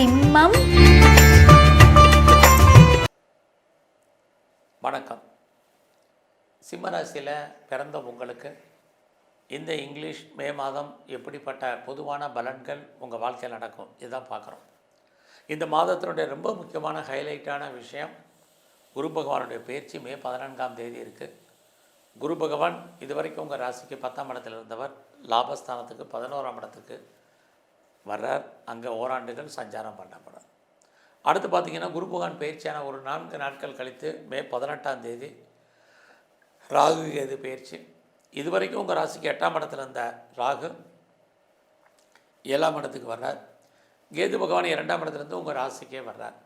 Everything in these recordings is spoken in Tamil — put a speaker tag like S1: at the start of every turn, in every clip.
S1: சிம்மம்.
S2: வணக்கம். சிம்மராசியில் பிறந்த உங்களுக்கு இந்த இங்கிலீஷ் மே மாதம் எப்படிப்பட்ட பொதுவான பலன்கள் உங்கள் வாழ்க்கையில் நடக்கும்? இதுதான் பார்க்குறோம். இந்த மாதத்தினுடைய ரொம்ப முக்கியமான ஹைலைட்டான விஷயம் குரு பகவானுடைய பயிற்சி மே பதினான்காம் தேதி இருக்குது குரு பகவான் இதுவரைக்கும் உங்கள் ராசிக்கு பத்தாம் இடத்தில் இருந்தவர் லாபஸ்தானத்துக்கு பதினோராம் இடத்துக்கு. வர்றார். அங்கே ஓராண்டுகள் சஞ்சாரம் பண்ணப்படுறார். அடுத்து பார்த்திங்கன்னா குரு பகவான் பயிற்சியான ஒரு நான்கு நாட்கள் கழித்து மே பதினெட்டாம் தேதி ராகு கேது பயிற்சி இதுவரைக்கும் உங்கள் ராசிக்கு எட்டாம் இடத்துல இருந்த ராகு ஏழாம் இடத்துக்கு வர்றார். கேது பகவான் இரண்டாம் இடத்துலேருந்து உங்கள் ராசிக்கே வர்றார்.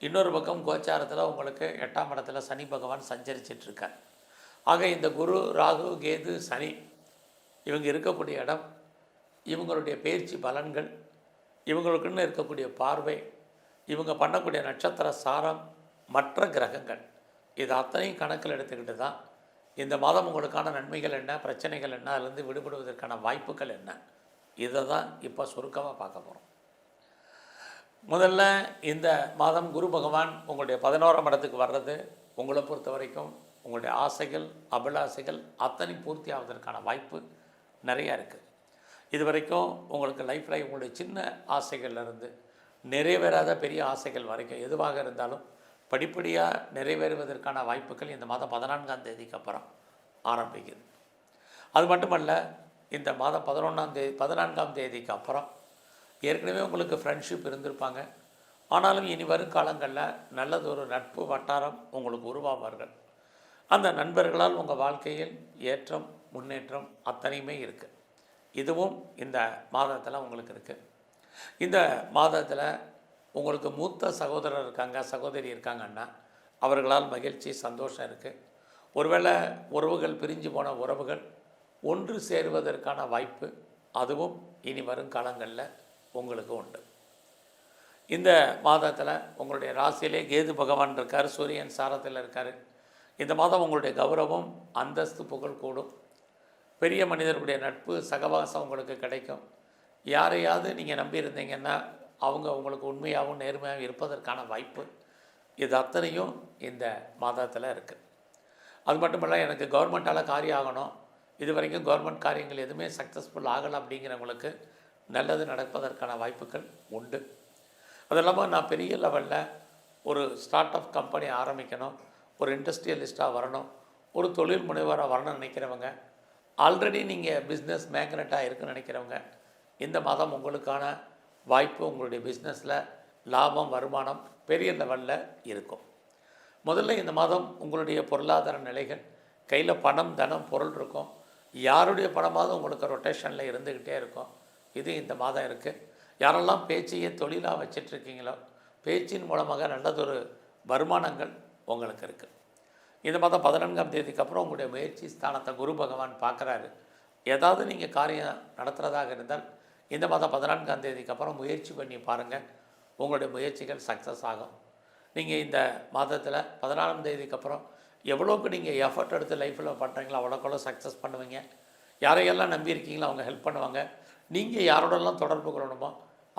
S2: இன்னொரு பக்கம் கோச்சாரத்தில் உங்களுக்கு எட்டாம் இடத்துல சனி பகவான் சஞ்சரிச்சிட்டு இருக்கார். ஆக இந்த குரு ராகு கேது சனி இவங்க இருக்கக்கூடிய இடம் இவங்களுடைய பயிற்சி பலன்கள் இவங்களுக்குன்னு இருக்கக்கூடிய பார்வை இவங்க பண்ணக்கூடிய நட்சத்திர சாரம் மற்ற கிரகங்கள் இது அத்தனையும் கணக்கில் எடுத்துக்கிட்டு தான் இந்த மாதம் உங்களுக்கான நன்மைகள் என்ன பிரச்சனைகள் என்ன அதுலேருந்து விடுபடுவதற்கான வாய்ப்புகள் என்ன இதை தான் இப்போ சுருக்கமாக பார்க்க போகிறோம். முதல்ல இந்த மாதம் குரு பகவான் உங்களுடைய பதினோராம் இடத்துக்கு வர்றது உங்களை பொறுத்த வரைக்கும் உங்களுடைய ஆசைகள் அபிலாசைகள் அத்தனை பூர்த்தி ஆவதற்கான வாய்ப்பு நிறையா இருக்குது. இது வரைக்கும் உங்களுக்கு லைஃப்பில் உங்களுடைய சின்ன ஆசைகள்லேருந்து நிறைவேறாத பெரிய ஆசைகள் வரைக்கும் எதுவாக இருந்தாலும் படிப்படியாக நிறைவேறுவதற்கான வாய்ப்புகள் இந்த மாதம் பதினான்காம் தேதிக்கு அப்புறம் ஆரம்பிக்குது. அது மட்டுமல்ல இந்த மாதம் பதினொன்றாம் தேதி பதினான்காம் தேதிக்கு அப்புறம் ஏற்கனவே உங்களுக்கு ஃப்ரெண்ட்ஷிப் இருந்திருப்பாங்க. ஆனாலும் இனி வரும் காலங்களில் நல்லதொரு நட்பு வட்டாரம் உங்களுக்கு உருவாவார்கள். அந்த நண்பர்களால் உங்கள் வாழ்க்கையில் ஏற்றம் முன்னேற்றம் அத்தனையுமே இருக்குது இதுவும் இந்த மாதத்தில் உங்களுக்கு இருக்குது இந்த மாதத்தில் உங்களுக்கு மூத்த சகோதரர் இருக்காங்க சகோதரி இருக்காங்கன்னா அவர்களால் மகிழ்ச்சி சந்தோஷம் இருக்குது ஒருவேளை உறவுகள் பிரிஞ்சு போன உறவுகள் ஒன்று சேருவதற்கான வாய்ப்பு அதுவும் இனி வரும் காலங்களில் உங்களுக்கு உண்டு. இந்த மாதத்தில் உங்களுடைய ராசியிலே கேது பகவான் இருக்கார் சூரியன் சாரத்தில் இருக்கார். இந்த மாதம் உங்களுடைய கௌரவம் அந்தஸ்து புகழ் கூடும். பெரிய மனிதர்களுடைய நட்பு சகவாசம் உங்களுக்கு கிடைக்கும். யாரையாவது நீங்கள் நம்பியிருந்தீங்கன்னா அவங்க உங்களுக்கு உண்மையாகவும் நேர்மையாகவும் இருப்பதற்கான வாய்ப்பு இது அத்தனையும் இந்த மாதத்தில் இருக்குது அது மட்டும் இல்லை எனக்கு கவர்மெண்ட்டால் காரியம் ஆகணும். இது வரைக்கும் கவர்மெண்ட் காரியங்கள் எதுவுமே சக்ஸஸ்ஃபுல் ஆகலை அப்படிங்கிறவங்களுக்கு நல்லது நடப்பதற்கான வாய்ப்புகள் உண்டு. அது இல்லாமல் நான் பெரிய லெவலில் ஒரு ஸ்டார்ட் அப் கம்பெனி ஆரம்பிக்கணும். ஒரு இண்டஸ்ட்ரியலிஸ்ட்டாக வரணும். ஒரு தொழில் முனைவராக வரணும்னு நினைக்கிறவங்க ஆல்ரெடி நீங்கள் பிஸ்னஸ் மேக்னட்டாக இருக்குன்னு நினைக்கிறவங்க இந்த மாதம் உங்களுக்கான வாய்ப்பு உங்களுடைய பிஸ்னஸில் லாபம் வருமானம் பெரிய லெவலில் இருக்கும். முதல்ல இந்த மாதம் உங்களுடைய பொருளாதார நிலைகள் கையில் பணம் தனம் பொருள் இருக்கும். யாருடைய பணமாவது உங்களுக்கு ரொட்டேஷனில் இருந்துக்கிட்டே இருக்கும். இது இந்த மாதம் இருக்குது யாரெல்லாம் பேச்சையே தொழிலாக வச்சிட்ருக்கீங்களோ பேச்சின் மூலமாக நல்லதொரு வருமானங்கள் உங்களுக்கு இருக்குது இந்த மாதம் பதினான்காம் தேதிக்கு அப்புறம் உங்களுடைய முயற்சி ஸ்தானத்தை குரு பகவான் பார்க்குறாரு. ஏதாவது நீங்கள் காரியம் நடத்துகிறதாக இருந்தால் இந்த மாதம் பதினான்காம் தேதிக்கு அப்புறம் முயற்சி பண்ணி பாருங்கள் உங்களுடைய முயற்சிகள் சக்ஸஸ் ஆகும். நீங்கள் இந்த மாதத்தில் பதினாலாம் தேதிக்கு அப்புறம் எவ்வளோக்கு நீங்கள் எஃபர்ட் எடுத்து லைஃப்பில் பண்ணுறீங்களோ அவ்வளோக்கவ்வளோ சக்ஸஸ் பண்ணுவீங்க. யாரையெல்லாம் நம்பியிருக்கீங்களோ அவங்க ஹெல்ப் பண்ணுவாங்க. நீங்கள் யாரோடலாம் தொடர்பு கொள்ளணுமோ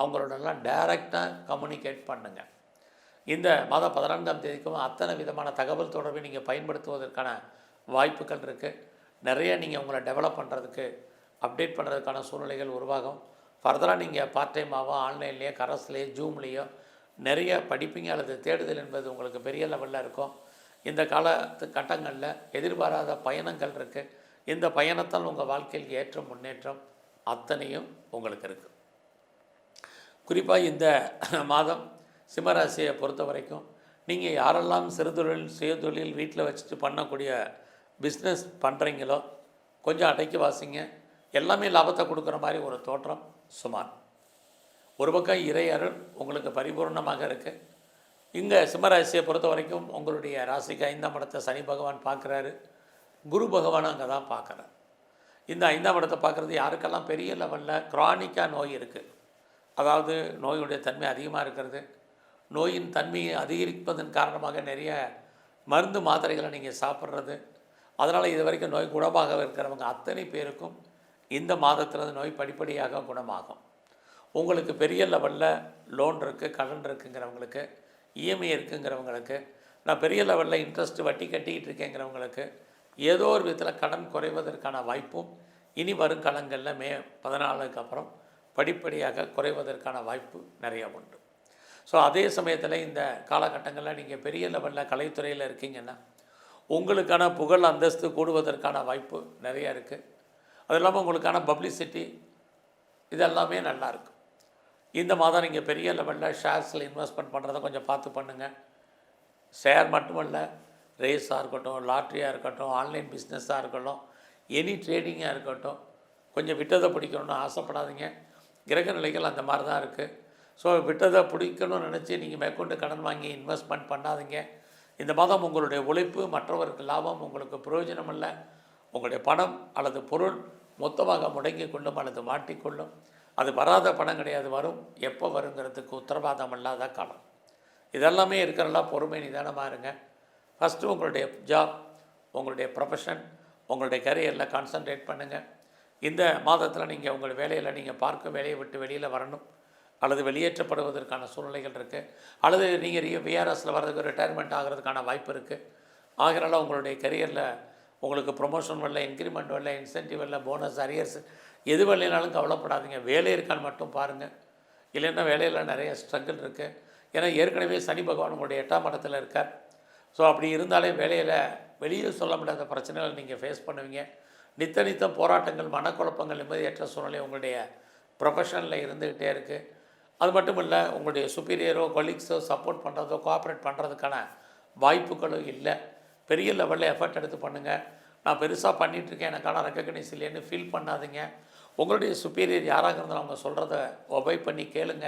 S2: அவங்களோடலாம் டைரெக்டாக கம்யூனிகேட் பண்ணுங்கள் இந்த மாதம் பதினான்காம் தேதிக்கும் அத்தனை விதமான தகவல் தொடர்பை நீங்கள் பயன்படுத்துவதற்கான வாய்ப்புகள் இருக்குது நிறைய நீங்கள் உங்களை டெவலப் பண்ணுறதுக்கு அப்டேட் பண்ணுறதுக்கான சூழ்நிலைகள் உருவாகும். ஃபர்தராக நீங்கள் பார்ட் டைமாவோ ஆன்லைன்லேயோ கரஸ்லேயோ ஜூம்லேயோ நிறைய படிப்பீங்க அல்லது தேடுதல் என்பது உங்களுக்கு பெரிய லெவலில் இருக்கும். இந்த காலத்து கட்டங்களில் எதிர்பாராத பயணங்கள் இருக்குது இந்த பயணத்தால் உங்கள் வாழ்க்கையில் ஏற்ற முன்னேற்றம் அத்தனையும் உங்களுக்கு இருக்குது குறிப்பாக இந்த மாதம் சிம்மராசியை பொறுத்த வரைக்கும் நீங்கள் யாரெல்லாம் சிறுதொழில் சுயதொழில் வீட்டில் வச்சுட்டு பண்ணக்கூடிய பிஸ்னஸ் பண்ணுறீங்களோ கொஞ்சம் அடைக்கி வாசிங்க. எல்லாமே லாபத்தை கொடுக்குற மாதிரி ஒரு தோற்றம் சுமார். ஒரு பக்கம் இறை அருள் உங்களுக்கு பரிபூர்ணமாக இருக்குது இங்கே சிம்மராசியை பொறுத்த வரைக்கும் உங்களுடைய ராசிக்கு ஐந்தாம் இடத்தை சனி பகவான் பார்க்குறாரு. குரு பகவான் அங்கே தான் பார்க்குறார். இந்த ஐந்தாம் இடத்தை பார்க்குறது யாருக்கெல்லாம் பெரிய லெவலில் க்ரானிக்காக நோய் இருக்குது அதாவது நோயுடைய தன்மை அதிகமாக இருக்கிறது. நோயின் தன்மையை அதிகரிப்பதன் காரணமாக நிறைய மருந்து மாத்திரைகளை நீங்கள் சாப்பிட்றது. அதனால் இது வரைக்கும் நோய் குணமாக இருக்கிறவங்க அத்தனை பேருக்கும் இந்த மாதத்தில் நோய் படிப்படியாக குணமாகும். உங்களுக்கு பெரிய லெவலில் லோன் இருக்குது கடன் இருக்குங்கிறவங்களுக்கு இஎம்ஐ இருக்குங்கிறவங்களுக்கு நான் பெரிய லெவலில் இன்ட்ரெஸ்ட் வட்டி கட்டிக்கிட்டு இருக்கேங்கிறவங்களுக்கு ஏதோ ஒரு விதத்தில் கடன் குறைவதற்கான வாய்ப்பும் இனி வரும் காலங்களில் மே பதினாலுக்கு அப்புறம் படிப்படியாக குறைவதற்கான வாய்ப்பு நிறைய உண்டு. ஸோ அதே சமயத்தில் இந்த காலகட்டங்களில் நீங்கள் பெரிய லெவலில் கலைத்துறையில் இருக்கீங்கன்னா உங்களுக்கான புகழ் அந்தஸ்து கூடுவதற்கான வாய்ப்பு நிறைய இருக்குது அது இல்லாமல் உங்களுக்கான பப்ளிசிட்டி இதெல்லாமே நல்லாயிருக்கும் இந்த மாதம் நீங்கள் பெரிய லெவலில் ஷேர்ஸில் இன்வெஸ்ட்மெண்ட் பண்ணுறத கொஞ்சம் பார்த்து பண்ணுங்கள் ஷேர் மட்டுமல்ல ரேஸாக இருக்கட்டும் லாட்ரியாக இருக்கட்டும் ஆன்லைன் பிஸ்னஸாக இருக்கட்டும் எனி ட்ரேடிங்காக இருக்கட்டும் கொஞ்சம் விட்டதை பிடிக்கணும்னு ஆசைப்படாதீங்க. கிரக நிலைகள் அந்த மாதிரி தான் இருக்குது ஸோ விட்டதை பிடிக்கணும்னு நினச்சி நீங்கள் மேற்கொண்டு கடன் வாங்கி இன்வெஸ்ட்மெண்ட் பண்ணாதீங்க. இந்த மாதம் உங்களுடைய உழைப்பு மற்றவருக்கு லாபம் உங்களுக்கு பிரயோஜனம் இல்லை உங்களுடைய பணம் அல்லது பொருள் மொத்தமாக முடங்கி கொள்ளும் அல்லது மாட்டிக்கொள்ளும். அது வராத பணம் கிடையாது வரும். எப்போ வருங்கிறதுக்கு உத்தரவாதம் இல்லாத காலம். இதெல்லாமே இருக்கிறதெல்லாம் பொறுமை நிதானமாக இருங்க. ஃபஸ்ட்டு உங்களுடைய ஜாப் உங்களுடைய ப்ரொஃபஷன் உங்களுடைய கரியரில் கான்சன்ட்ரேட் பண்ணுங்கள் இந்த மாதத்தில் நீங்கள் உங்கள் வேலையில் நீங்கள் பார்க்கும் வேலையை விட்டு வெளியில் வரணும். அல்லது வெளியேற்றப்படுவதற்கான சூழ்நிலைகள் இருக்குது அல்லது நீங்கள் விஆர்எஸில் வர்றதுக்கு ரிட்டையர்மெண்ட் ஆகிறதுக்கான வாய்ப்பு இருக்குது ஆகிறனால உங்களுடைய கரியரில் உங்களுக்கு ப்ரொமோஷன் வரல இன்க்ரிமெண்ட் வரல இன்சென்டிவ் வரல போனஸ் அரியர்ஸ் எது வரலைனாலும் கவலைப்படாதீங்க. வேலை இருக்கான்னு மட்டும் பாருங்கள் இல்லைன்னா வேலையில் நிறைய ஸ்ட்ரகிள் இருக்குது ஏன்னா ஏற்கனவே சனி பகவான் உங்களுடைய எட்டாம் இடத்துல இருக்கார். ஸோ அப்படி இருந்தாலே வேலையில் வெளியே சொல்ல முடியாத பிரச்சனைகளை நீங்கள் ஃபேஸ் பண்ணுவீங்க. நித்த நித்தம் போராட்டங்கள் மனக்குழப்பங்கள் நிம்மதியற்ற சூழ்நிலை உங்களுடைய ப்ரொஃபஷனில் இருந்துக்கிட்டே இருக்குது அது மட்டும் இல்லை உங்களுடைய சுப்பீரியரோ கொலீக்ஸோ சப்போர்ட் பண்ணுறதோ கோஆப்ரேட் பண்ணுறதுக்கான வாய்ப்புகளும் இல்லை. பெரிய லெவலில் எஃபர்ட் எடுத்து பண்ணுங்கள் நான் பெருசாக பண்ணிகிட்ருக்கேன் எனக்கான ரெக்கக்னைஸ் இல்லைன்னு ஃபீல் பண்ணாதீங்க. உங்களுடைய சுப்பீரியர் யாராக இருந்தாலும் அவங்க சொல்கிறத ஒபை பண்ணி கேளுங்க.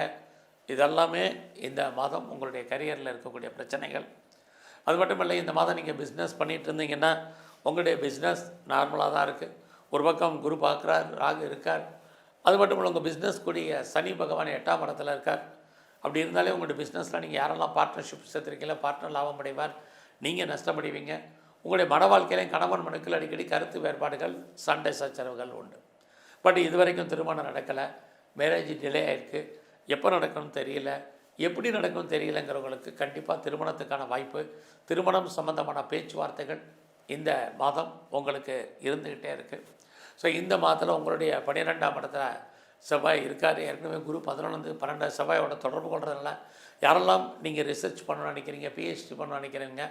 S2: இதெல்லாமே இந்த மாதம் உங்களுடைய கரியரில் இருக்கக்கூடிய பிரச்சனைகள். அது மட்டும் இல்லை இந்த மாதம் நீங்கள் பிஸ்னஸ் பண்ணிகிட்டு இருந்தீங்கன்னா உங்களுடைய பிஸ்னஸ் நார்மலாக தான் இருக்குது ஒரு பக்கம் குரு பார்க்குறார் ராகு இருக்கார். அது மட்டும் இல்லை உங்கள் பிஸ்னஸ் கூடிய சனி பகவான் எட்டாம் இடத்துல இருக்கார். அப்படி இருந்தாலே உங்களுடைய பிஸ்னஸில் நீங்கள் யாரெல்லாம் பார்ட்னர்ஷிப் சேர்த்துருக்கீங்களா பார்ட்னர் லாபம் அடைவார். நீங்கள் நஷ்டமடைவீங்க. உங்களுடைய மன வாழ்க்கையிலையும் கணவன் மனுக்கள் அடிக்கடி கருத்து வேறுபாடுகள் சண்டை சச்சரவுகள் உண்டு. பட் இது வரைக்கும் திருமணம் நடக்கலை. மேரேஜ் டிலே ஆகிருக்கு எப்போ நடக்கணும்னு தெரியல. எப்படி நடக்கும்னு தெரியலங்கிறவங்களுக்கு கண்டிப்பாக திருமணத்துக்கான வாய்ப்பு திருமணம் சம்பந்தமான பேச்சுவார்த்தைகள் இந்த மாதம் உங்களுக்கு இருந்துக்கிட்டே இருக்குது ஸோ இந்த மாதத்தில் உங்களுடைய பன்னிரெண்டாம் இடத்துல செவ்வாய் இருக்கார். ஏற்கனவே குரு பதினொன்று பன்னெண்டாம் செவ்வாயோட தொடர்பு கொள்றதுனால யாரெல்லாம் நீங்கள் ரிசர்ச் பண்ணணும்னு நினைக்கிறீங்க பிஹெச்டி பண்ணணும்னு நினைக்கிறீங்க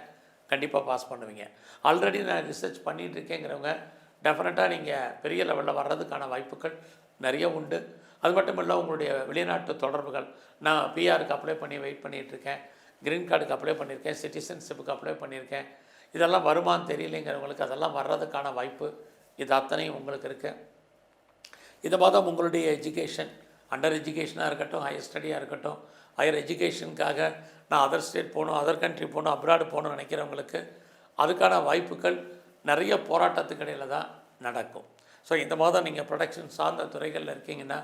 S2: கண்டிப்பாக பாஸ் பண்ணுவீங்க. ஆல்ரெடி நான் ரிசர்ச் பண்ணிகிட்டு இருக்கேங்கிறவங்க டெஃபினட்டாக நீங்கள் பெரிய லெவலில் வர்றதுக்கான வாய்ப்புகள் நிறைய உண்டு. அது மட்டும் இல்லை உங்களுடைய வெளிநாட்டு தொடர்புகள் நான் பிஆருக்கு அப்ளை பண்ணி வெயிட் பண்ணிகிட்ருக்கேன் க்ரீன் கார்டுக்கு அப்ளை பண்ணியிருக்கேன் சிட்டிசன்ஷிப்புக்கு அப்ளை பண்ணியிருக்கேன் இதெல்லாம் வருமானு தெரியலைங்கிறவங்களுக்கு அதெல்லாம் வர்றதுக்கான வாய்ப்பு இது அத்தனையும் உங்களுக்கு இருக்குது இதை பார்த்தா உங்களுடைய எஜுகேஷன் அண்டர் எஜுகேஷனாக இருக்கட்டும் ஹையர் ஸ்டடியாக இருக்கட்டும் ஹையர் எஜுகேஷனுக்காக நான் அதர் ஸ்டேட் போகணும் அதர் கண்ட்ரி போகணும் அப்ராடு போகணும்னு நினைக்கிறவங்களுக்கு அதுக்கான வாய்ப்புகள் நிறைய போராட்டத்துக்கு இடையில் தான் நடக்கும். ஸோ இந்த மாதம் நீங்கள் ப்ரொடக்ஷன் சார்ந்த துறைகளில் இருக்கீங்கன்னா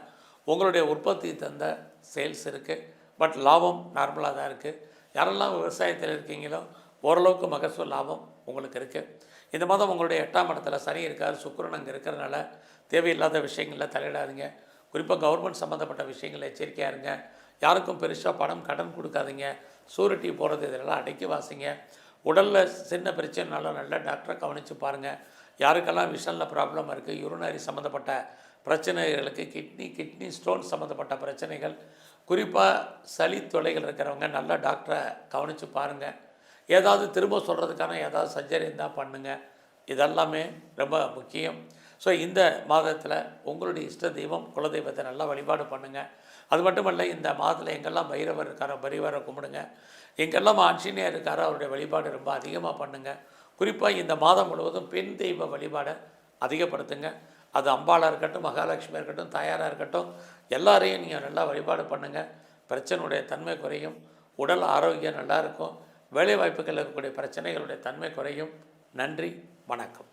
S2: உங்களுடைய உற்பத்தி தந்த சேல்ஸ் இருக்குது பட் லாபம் நார்மலாக தான் இருக்குது யாரெல்லாம் விவசாயத்தில் இருக்கீங்களோ ஓரளவுக்கு மகசூல் லாபம் உங்களுக்கு இருக்குது இந்த மாதம் உங்களுடைய எட்டாம் இடத்துல சனி இருக்கார் சுக்கரன் அங்கே இருக்கிறனால தேவையில்லாத விஷயங்களில் தலையிடாதீங்க. குறிப்பாக கவர்மெண்ட் சம்மந்தப்பட்ட விஷயங்களில் எச்சரிக்கையாக இருங்க. யாருக்கும் பெருசாக பணம் கடன் கொடுக்காதீங்க. சூரிட்டி போகிறது இதெல்லாம் அடக்கி வாசிங்க. உடலில் சின்ன பிரச்சனைனாலும் நல்ல டாக்டரை கவனித்து பாருங்கள் யாருக்கெல்லாம் விஷனில் ப்ராப்ளம் இருக்குது யூரினரி சம்மந்தப்பட்ட பிரச்சனைகளுக்கு கிட்னி கிட்னி ஸ்டோன் சம்மந்தப்பட்ட பிரச்சனைகள் குறிப்பாக சளி தொலைகள் இருக்கிறவங்க நல்ல டாக்டரை கவனித்து பாருங்கள் ஏதாவது திரும்ப சொல்கிறதுக்கான ஏதாவது சர்ஜரி இருந்தால் பண்ணுங்கள் இதெல்லாமே ரொம்ப முக்கியம். ஸோ இந்த மாதத்தில் உங்களுடைய இஷ்ட தெய்வம் குலதெய்வத்தை நல்லா வழிபாடு பண்ணுங்கள் அது மட்டுமல்ல இந்த மாதத்தில் எங்கெல்லாம் பைரவர் இருக்காரோ பரிவரை கும்பிடுங்க. எங்கெல்லாம் ஆஞ்சநேயர் இருக்காரோ அவருடைய வழிபாடு ரொம்ப அதிகமாக பண்ணுங்கள் குறிப்பாக இந்த மாதம் முழுவதும் பெண் தெய்வ வழிபாடை அதிகப்படுத்துங்க. அது அம்பாளாக இருக்கட்டும் மகாலட்சுமி இருக்கட்டும் தாயாராக இருக்கட்டும் எல்லாரையும் நீங்கள் நல்லா வழிபாடு பண்ணுங்கள் பிரச்சனையுடைய தன்மை குறையும். உடல் ஆரோக்கியம் நல்லாயிருக்கும் வேலைவாய்ப்புகள் இருக்கக்கூடிய பிரச்சனைகளுடைய தன்மை குறையும். நன்றி வணக்கம்.